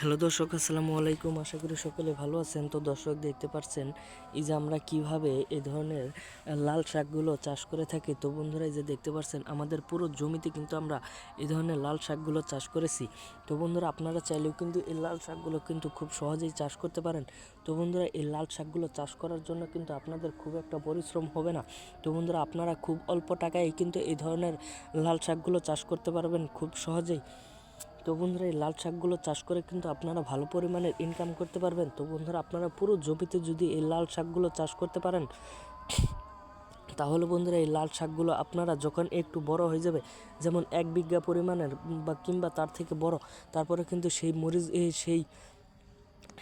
Hello দর্শক, আসসালামু আলাইকুম। আশা করি সকলে ভালো আছেন। তো দর্শক, দেখতে পাচ্ছেন এই যে আমরা কীভাবে এই ধরনের লাল শাকগুলো চাষ করে থাকি? তো বন্ধুরা, এই যে দেখতে পাচ্ছেন, আমাদের পুরো জমিতে কিন্তু আমরা এই ধরনের লাল শাকগুলো চাষ করেছি। তো বন্ধুরা, আপনারা চাইলেও কিন্তু এই লাল শাকগুলো কিন্তু খুব সহজেই চাষ করতে পারেন। তো বন্ধুরা, এই লাল শাকগুলো চাষ করার জন্য কিন্তু আপনাদের খুব একটা পরিশ্রম হবে না। তো বন্ধুরা, আপনারা খুব অল্প টাকায় কিন্তু এই ধরনের লাল শাকগুলো চাষ করতে পারবেন খুব সহজেই। তো বন্ধুরা, এই লাল শাকগুলো চাষ করে কিন্তু আপনারা ভালো পরিমাণের ইনকাম করতে পারবেন। তো বন্ধুরা, আপনারা পুরো জমিতে যদি এই লাল শাকগুলো চাষ করতে পারেন, তাহলে বন্ধুরা, এই লাল শাকগুলো আপনারা যখন একটু বড় হয়ে যাবে, যেমন এক বিঘা পরিমাণের বা কিংবা তার থেকে বড়, তারপরে কিন্তু সেই মরিচ, এই সেই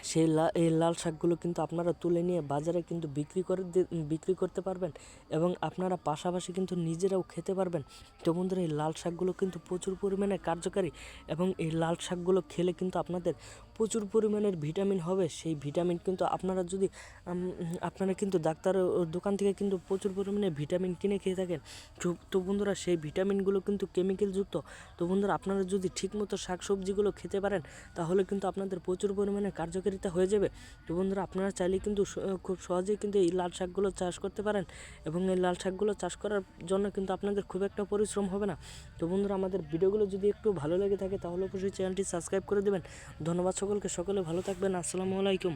সেই এই লাল শাকগুলো কিন্তু আপনারা তুলে নিয়ে বাজারে কিন্তু বিক্রি করে বিক্রি করতে পারবেন এবং আপনারা পাশাপাশি কিন্তু নিজেরাও খেতে পারবেন। তো বন্ধুরা, এই লাল শাকগুলো কিন্তু প্রচুর পরিমাণে কার্যকারী এবং এই লাল শাকগুলো খেলে কিন্তু আপনাদের প্রচুর পরিমাণের ভিটামিন হবে। সেই ভিটামিন কিন্তু আপনারা যদি আপনারা কিন্তু ডাক্তারের দোকান থেকে কিন্তু প্রচুর পরিমাণে ভিটামিন কিনে খেয়ে থাকেন। তো- বন্ধুরা, সেই ভিটামিনগুলো কিন্তু কেমিক্যালযুক্ত তো বন্ধুরা, আপনারা যদি ঠিকমতো শাকসবজিগুলো খেতে পারেন, তাহলে কিন্তু আপনাদের প্রচুর পরিমাণে কার্যকারিতা হয়ে যাবে। তো বন্ধুরা, আপনারা চাইলে কিন্তু খুব সহজেই কিন্তু এই লাল শাকগুলো চাষ করতে পারেন এবং এই লাল শাকগুলো চাষ করার জন্য কিন্তু আপনাদের খুব একটা পরিশ্রম হবে না। তো বন্ধুরা, আমাদের ভিডিওগুলো যদি একটু ভালো লেগে থাকে তাহলে অবশ্যই চ্যানেলটি সাবস্ক্রাইব করে দেবেন। ধন্যবাদ সকলকে, সকলে ভালো থাকবেন। আসসালামু আলাইকুম।